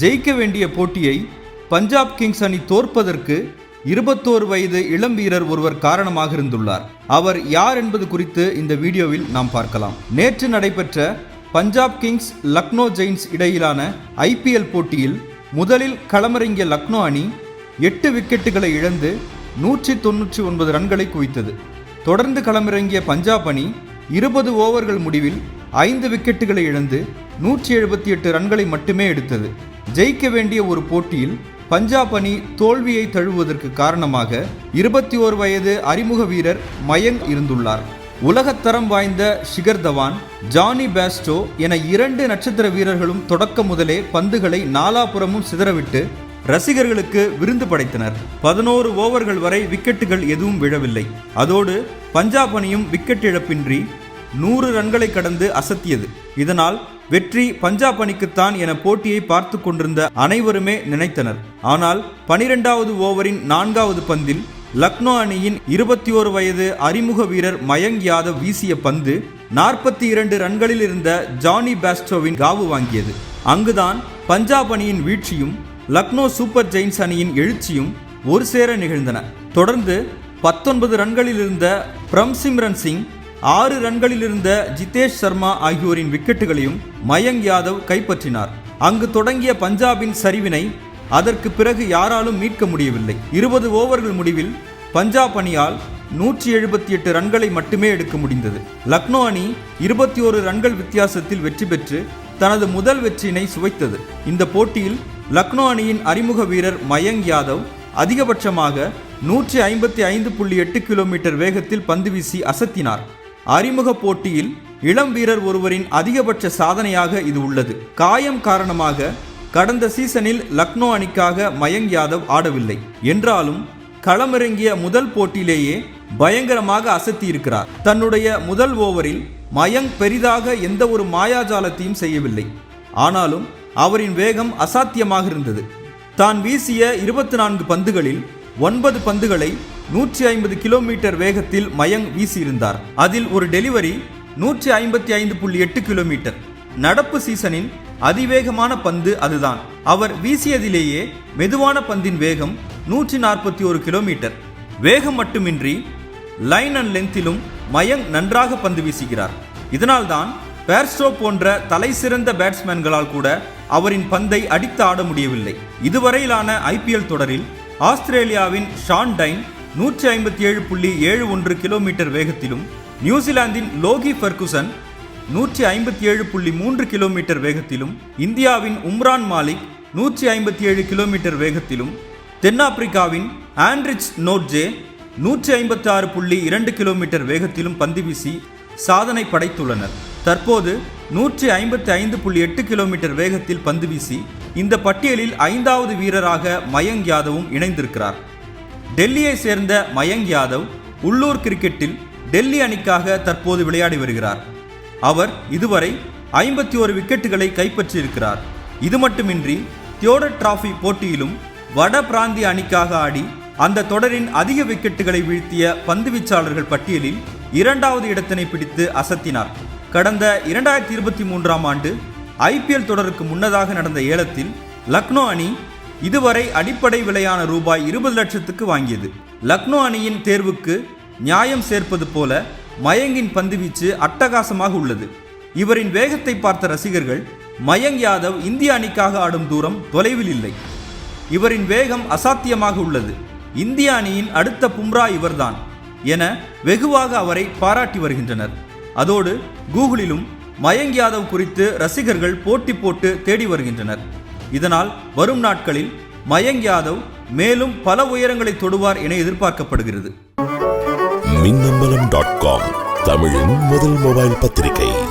ஜெயிக்க வேண்டிய போட்டியை பஞ்சாப் கிங்ஸ் அணி தோற்பதற்கு இருபத்தோரு வயது இளம் வீரர் ஒருவர் காரணமாக இருந்துள்ளார். அவர் யார் என்பது குறித்து இந்த வீடியோவில் நாம் பார்க்கலாம். நேற்று நடைபெற்ற பஞ்சாப் கிங்ஸ் லக்னோ ஜெயின்ஸ் இடையிலான ஐபிஎல் போட்டியில் முதலில் களமிறங்கிய லக்னோ அணி எட்டு விக்கெட்டுகளை இழந்து நூற்றி தொன்னூற்றி ஒன்பது ரன்களை குவித்தது. தொடர்ந்து களமிறங்கிய பஞ்சாப் அணி இருபது ஓவர்கள் முடிவில் ஐந்து விக்கெட்டுகளை இழந்து நூற்றி எழுபத்தி எட்டு ரன்களை மட்டுமே எடுத்தது. ஜெயிக்க வேண்டிய ஒரு போட்டியில் பஞ்சாப் அணி தோல்வியை தழுவுவதற்கு காரணமாக இருபத்தி ஓரு வயது அறிமுக வீரர் மயங் இருந்துள்ளார். உலகத்தரம் வாய்ந்த ஷிகர் தவான் ஜானி பேஸ்டோ என இரண்டு நட்சத்திர வீரர்களும் தொடக்க முதலே பந்துகளை நாலாபுறமும் சிதறவிட்டு ரசிகர்களுக்கு விருந்து படைத்தனர். பதினோரு ஓவர்கள் வரை விக்கெட்டுகள் எதுவும் விழவில்லை. அதோடு பஞ்சாப் அணியும் விக்கெட் இழப்பின்றி நூறு ரன்களை கடந்து அசத்தியது. இதனால் வெற்றி பஞ்சாப் அணிக்குத்தான் என போட்டியை பார்த்து கொண்டிருந்த அனைவருமே நினைத்தனர். ஆனால் பனிரெண்டாவது ஓவரின் நான்காவது பந்தில் லக்னோ அணியின் இருபத்தி ஓரு வயது அறிமுக வீரர் மயங்க் யாதவ் வீசிய பந்து நாற்பத்தி இரண்டு ரன்களில் இருந்த ஜானி பேஸ்டோவின் காவு வாங்கியது. அங்குதான் பஞ்சாப் அணியின் வீழ்ச்சியும் லக்னோ சூப்பர் ஜெயின்ஸ் அணியின் எழுச்சியும் ஒரு சேர நிகழ்ந்தன. தொடர்ந்து பத்தொன்பது ரன்களில் இருந்த பிரம்சிம்ரன் சிங் ஆறு ரன்களில் இருந்த ஜிதேஷ் சர்மா ஆகியோரின் விக்கெட்டுகளையும் மயங்க் யாதவ் கைப்பற்றினார். அங்கு தொடங்கிய பஞ்சாபின் சரிவினை அதற்கு பிறகு யாராலும் மீட்க முடியவில்லை. இருபது ஓவர்கள் முடிவில் பஞ்சாப் அணியால் நூற்றி எழுபத்தி எட்டு ரன்களை மட்டுமே எடுக்க முடிந்தது. லக்னோ அணி இருபத்தி ஒரு ரன்கள் வித்தியாசத்தில் வெற்றி பெற்று தனது முதல் வெற்றியினை சுவைத்தது. இந்த போட்டியில் லக்னோ அணியின் அறிமுக வீரர் மயங்க் யாதவ் அதிகபட்சமாக நூற்றி ஐம்பத்தி ஐந்து புள்ளி எட்டு கிலோமீட்டர் வேகத்தில் பந்து வீசி அசத்தினார். அறிமுக போட்டியில் இளம் வீரர் ஒருவரின் அதிகபட்ச சாதனையாக இது உள்ளது. காயம் காரணமாக கடந்த சீசனில் லக்னோ அணிக்காக மயங்க் யாதவ் ஆடவில்லை. என்றாலும் களமிறங்கிய முதல் போட்டியிலேயே பயங்கரமாக அசத்தி இருக்கிறார் தன்னுடைய முதல் ஓவரில் மயங்க் பெரிதாக எந்த ஒரு மாயாஜாலத்தையும் செய்யவில்லை. ஆனாலும் அவரின் வேகம் அசாத்தியமாக இருந்தது. தான் வீசிய இருபத்தி நான்கு பந்துகளில் ஒன்பது பந்துகளை நூற்றி ஐம்பது கிலோமீட்டர் வேகத்தில் மயங் வீசியிருந்தார். அதில் ஒரு டெலிவரி நூற்றி ஐம்பத்தி ஐந்து புள்ளி எட்டு கிலோமீட்டர். நடப்பு சீசனின் அதிவேகமான பந்து அதுதான். அவர் வீசியதிலேயே மெதுவான பந்தின் வேகம் நூற்றி நாற்பத்தி ஒரு கிலோமீட்டர். வேகம் மட்டுமின்றி லைன் அண்ட் லென்த்திலும் மயங் நன்றாக பந்து வீசுகிறார். இதனால்தான் பேர்ஸ்டோ போன்ற தலை சிறந்த பேட்ஸ்மேன்களால் கூட அவரின் பந்தை அடித்து ஆட முடியவில்லை. இதுவரையிலான ஐபிஎல் தொடரில் ஆஸ்திரேலியாவின் ஷான் டைன் நூற்றி ஐம்பத்தி ஏழு புள்ளி ஏழு ஒன்று கிலோமீட்டர் வேகத்திலும் நியூசிலாந்தின் லோகி ஃபர்குசன் நூற்றி ஐம்பத்தி ஏழு புள்ளி மூன்று கிலோமீட்டர் வேகத்திலும் இந்தியாவின் உம்ரான் மாலிக் நூற்றி ஐம்பத்தி ஏழு கிலோமீட்டர் வேகத்திலும் தென்னாப்பிரிக்காவின் ஆண்ட்ரிச் நோட்ஜே நூற்றி ஐம்பத்தி ஆறு புள்ளி இரண்டு கிலோமீட்டர் வேகத்திலும் பந்து வீசி சாதனை படைத்துள்ளனர். தற்போது நூற்றி ஐம்பத்தி ஐந்து புள்ளி எட்டு கிலோமீட்டர் வேகத்தில் பந்து வீசி இந்த பட்டியலில் ஐந்தாவது வீரராக மயங்க் யாதவும் இணைந்திருக்கிறார். டெல்லியை சேர்ந்த மயங்க் யாதவ் உள்ளூர் கிரிக்கெட்டில் டெல்லி அணிக்காக தற்போது விளையாடி வருகிறார். அவர் இதுவரை ஐம்பத்தி ஒரு விக்கெட்டுகளை கைப்பற்றியிருக்கிறார். இது மட்டுமின்றி தியோடர் டிராஃபி போட்டியிலும் வட பிராந்திய அணிக்காக ஆடி அந்த தொடரின் அதிக விக்கெட்டுகளை வீழ்த்திய பந்துவீச்சாளர்கள் பட்டியலில் இரண்டாவது இடத்தினை பிடித்து அசத்தினார். கடந்த இரண்டாயிரத்தி இருபத்தி மூன்றாம் ஆண்டு ஐபிஎல் தொடருக்கு முன்னதாக நடந்த ஏலத்தில் லக்னோ அணி இதுவரை அடிப்படை விலையான ரூபாய் இருபது லட்சத்துக்கு வாங்கியது. லக்னோ அணியின் தேர்வுக்கு நியாயம் சேர்ப்பது போல மயங்கின் பந்துவீச்சு அட்டகாசமாக உள்ளது. இவரின் வேகத்தை பார்த்த ரசிகர்கள் மயங்க் யாதவ் இந்திய அணிக்காக ஆடும் தூரம் தொலைவில் இல்லை. இவரின் வேகம் அசாத்தியமாக உள்ளது. இந்திய அணியின் அடுத்த பும்ரா இவர்தான் என வெகுவாக அவரை பாராட்டி வருகின்றனர். அதோடு கூகுளிலும் மயங்க் யாதவ் குறித்து ரசிகர்கள் போட்டி போட்டு தேடி வருகின்றனர். இதனால் வரும் நாட்களில் மயங்க் யாதவ் மேலும் பல உயரங்களை தொடுவார் என எதிர்பார்க்கப்படுகிறது. மின்னம்பலம் டாட் காம் தமிழின் முதல் மொபைல் பத்திரிகை.